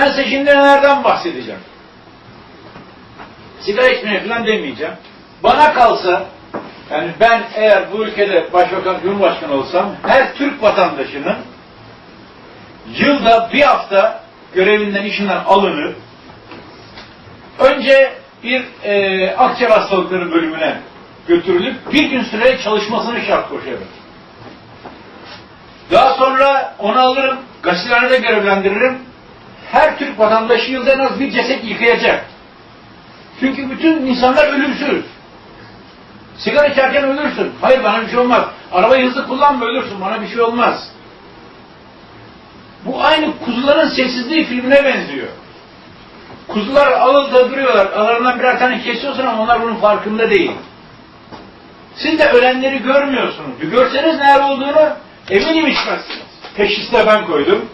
Ben size şimdi nelerden bahsedeceğim. Sigara içmeye falan demeyeceğim. Bana kalsa, yani ben eğer bu ülkede başbakan, cumhurbaşkanı olsam, her Türk vatandaşının yılda bir hafta görevinden, işinden alınıp, önce bir e, akciğer hastalıkları bölümüne götürülüp bir gün süre çalışmasını şart koşarım. Daha sonra onu alırım, gazetehanede görevlendiririm. Her Türk vatandaşı yılda en az bir ceset yıkayacak. Çünkü bütün insanlar ölümsüz. Sigara içerken ölürsün. Hayır bana bir şey olmaz. Arabayı hızlı kullanma ölürsün. Bana bir şey olmaz. Bu aynı kuzuların sessizliği filmine benziyor. Kuzular alılda duruyorlar. Aralarından birer tane kesiyorsun ama onlar bunun farkında değil. Siz de ölenleri görmüyorsunuz. Bir görseniz neler olduğunu eminim içmezsiniz. Teşhiste ben koydum.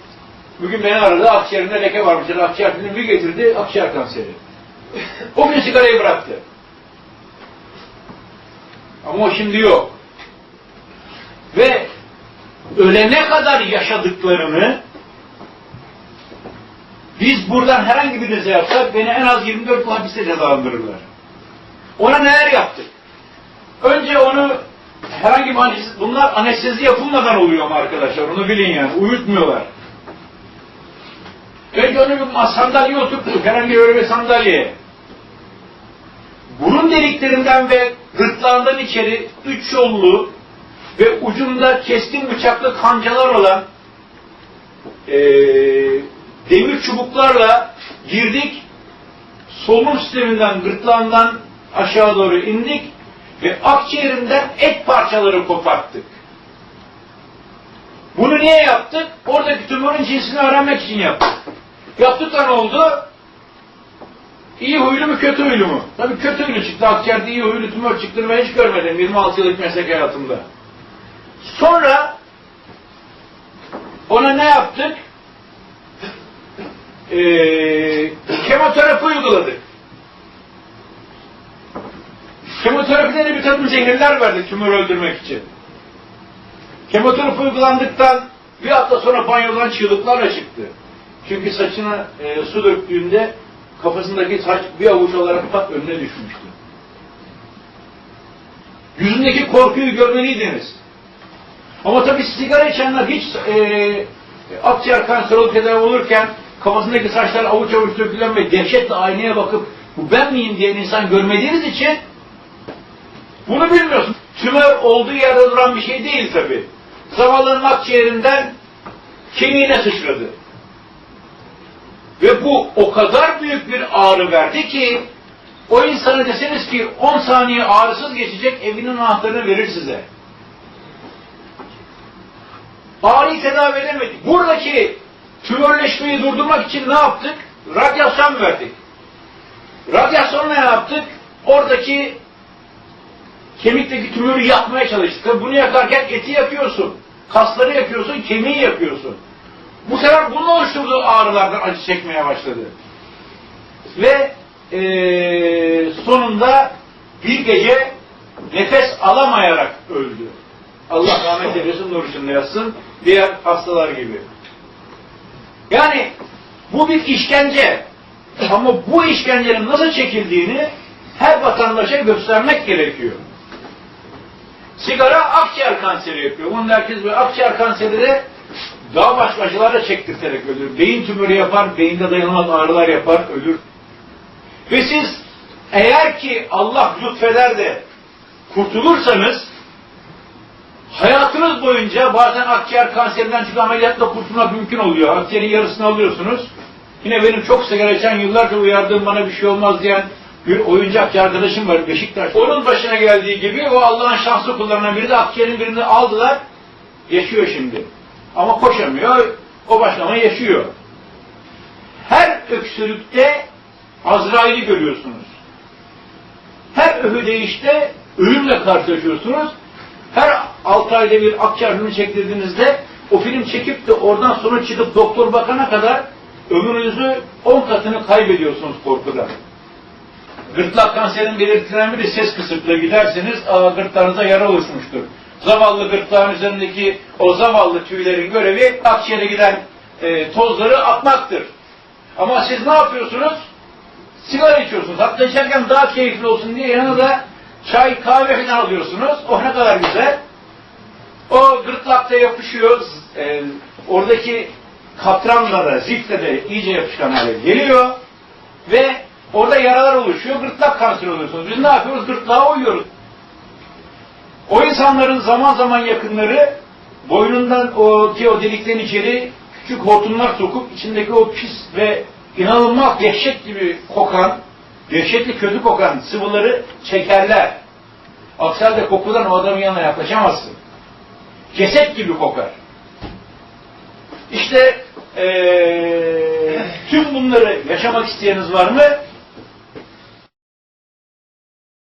Bugün beni aradı. Akciğerinde leke varmış. Akciğer filmi getirdi. Akciğer kanseri. O gün sigarayı bıraktı. Ama o şimdi yok. Ve ölene kadar yaşadıklarını biz buradan herhangi birinize yapsak beni en az 24 yıl hapiste cezalandırırlar. Ona neler yaptık? Önce onu herhangi bir anestezi, bunlar anestezi yapılmadan oluyor ama arkadaşlar onu bilin yani uyutmuyorlar. Bir sandalyeye oturttuk herhangi böyle bir sandalyeye. Burun deliklerinden ve gırtlağından içeri üç yollu ve ucunda keskin bıçaklı kancalar olan eee demir çubuklarla girdik. Solunum sisteminden, gırtlağından aşağı doğru indik ve akciğerinden et parçaları koparttık. Bunu niye yaptık? Oradaki tümörün cinsini öğrenmek için yaptık. Yaptık ne oldu? İyi huylu mu kötü huylu mu? Tabii kötü huylu çıktı. Akciğerde iyi huylu tümör çıktığını ben hiç görmedim 26 yıllık meslek hayatımda. Sonra ona ne yaptık? Ee, kemoterapi uyguladık. Kemoterapide de bir takım zehirler verdik tümörü öldürmek için. Kemoterapi uygulandıktan bir hafta sonra banyodan çığlıklarla çıktı. Çünkü saçına e, su döktüğünde kafasındaki saç bir avuç olarak pat önüne düşmüştü. Yüzündeki korkuyu görmeliydiniz. Ama tabii sigara içenler hiç e, akciğer kanseri tedavi olurken kafasındaki saçlar avuç avuç dökülen ve dehşetle aynaya bakıp bu ben miyim diyen insan görmediğiniz için bunu bilmiyorsun. Tümör olduğu yerde duran bir şey değil tabii. Zavallının akciğerinden kemiğine sıçradı. Ve bu o kadar büyük bir ağrı verdi ki o insana deseniz ki 10 saniye ağrısız geçecek evinin anahtarını verir size. Ağrıyı tedavi edemedik. Buradaki tümörleşmeyi durdurmak için ne yaptık? Radyasyon verdik. Radyasyonla ne yaptık? Oradaki kemikteki tümörü yakmaya çalıştık. Tabii bunu yakarken eti yakıyorsun. Kasları yakıyorsun, kemiği yakıyorsun. Bu sefer bunun oluşturduğu ağrılardan acı çekmeye başladı. Ve ee, sonunda bir gece nefes alamayarak öldü. Allah rahmet eylesin, nur içinde yatsın. Diğer hastalar gibi. Yani bu bir işkence. Ama bu işkencenin nasıl çekildiğini her vatandaşa göstermek gerekiyor. Sigara akciğer kanseri yapıyor. Bunun herkes böyle akciğer kanseri de daha başka acılarla çektirterek ölür. Beyin tümörü yapar, beyinde dayanılmaz ağrılar yapar, ölür. Ve siz eğer ki Allah lütfeder de kurtulursanız hayatınız boyunca bazen akciğer kanserinden çünkü ameliyatla kurtulmak mümkün oluyor. Akciğerin yarısını alıyorsunuz. Yine benim çok sigara içen yıllarca uyardığım bana bir şey olmaz diyen bir oyuncakçı arkadaşım var Beşiktaş. Onun başına geldiği gibi o Allah'ın şanslı kullarından biri de akciğerin birini aldılar. Yaşıyor şimdi. Ama koşamıyor. O başlama yaşıyor. Her öksürükte Azrail'i görüyorsunuz. Her öhüdeyişte ölümle karşılaşıyorsunuz. Her 6 ayda bir akciğer filmi çektirdiğinizde o film çekip de oradan sonra çıkıp doktor bakana kadar ömrünüzü 10 katını kaybediyorsunuz korkudan. Gırtlak kanserinin belirtilen biri ses kısıklığı giderseniz aa, gırtlağınıza yara oluşmuştur. Zavallı gırtlağın üzerindeki o zavallı tüylerin görevi akciğere giden e, tozları atmaktır. Ama siz ne yapıyorsunuz? Sigara içiyorsunuz. Hatta içerken daha keyifli olsun diye yanına da çay, kahve falan alıyorsunuz. Oh ne kadar güzel. O gırtlakta yapışıyor. E, oradaki katranlara, zifte de iyice yapışkan hale geliyor. Ve orada yaralar oluşuyor. Gırtlak kanseri oluyorsunuz. Biz ne yapıyoruz? Gırtlağa uyuyoruz. O insanların zaman zaman yakınları boynundan o, ki o delikten içeri küçük hortumlar sokup içindeki o pis ve inanılmaz dehşet gibi kokan, dehşetli kötü kokan sıvıları çekerler. Aksi halde kokudan o adamın yanına yaklaşamazsın. Ceset gibi kokar. İşte eee, tüm bunları yaşamak isteyeniz var mı?